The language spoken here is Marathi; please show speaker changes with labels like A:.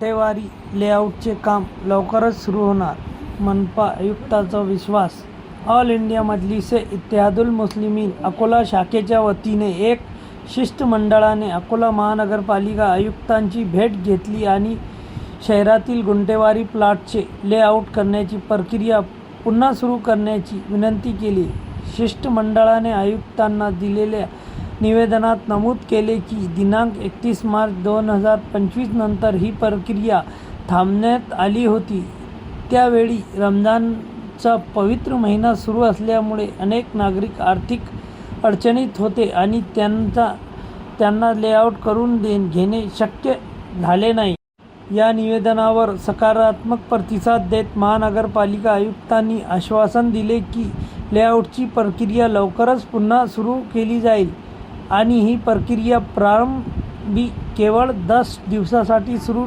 A: गुंठेवारी लेआउटचे काम लवकरच सुरू होणार, मनपा आयुक्ताचा विश्वास ऑल इंडिया मजलिसे इत्तेहादुल मुस्लिमीन अकोला शाखेच्या वतीने एक शिष्टमंडळाने अकोला महानगरपालिका आयुक्तांची भेट घेतली आणि शहरातील गुंटेवारी प्लॉटचे लेआउट करण्याची प्रक्रिया पुन्हा सुरू करण्याची विनंती केली. शिष्टमंडळाने आयुक्तांना दिलेल्या निवेदनात नमूद केले की, दिनांक एकतीस मार्च दोन हजार पंचवीस नंतर ही प्रक्रिया थांबण्यात आली होती. त्यावेळी रमजानचा पवित्र महिना सुरू असल्यामुळे अनेक नागरिक आर्थिक अडचणीत होते आणि त्यांचा त्यांना लेआउट करून दे घेणे शक्य झाले नाही. या निवेदनावर सकारात्मक प्रतिसाद देत महानगरपालिका आयुक्तांनी आश्वासन दिले की, लेआउटची प्रक्रिया लवकरच पुन्हा सुरू केली जाईल आणि ही प्रक्रिया प्रारंभी केवळ दस दिवसासाठी सुरू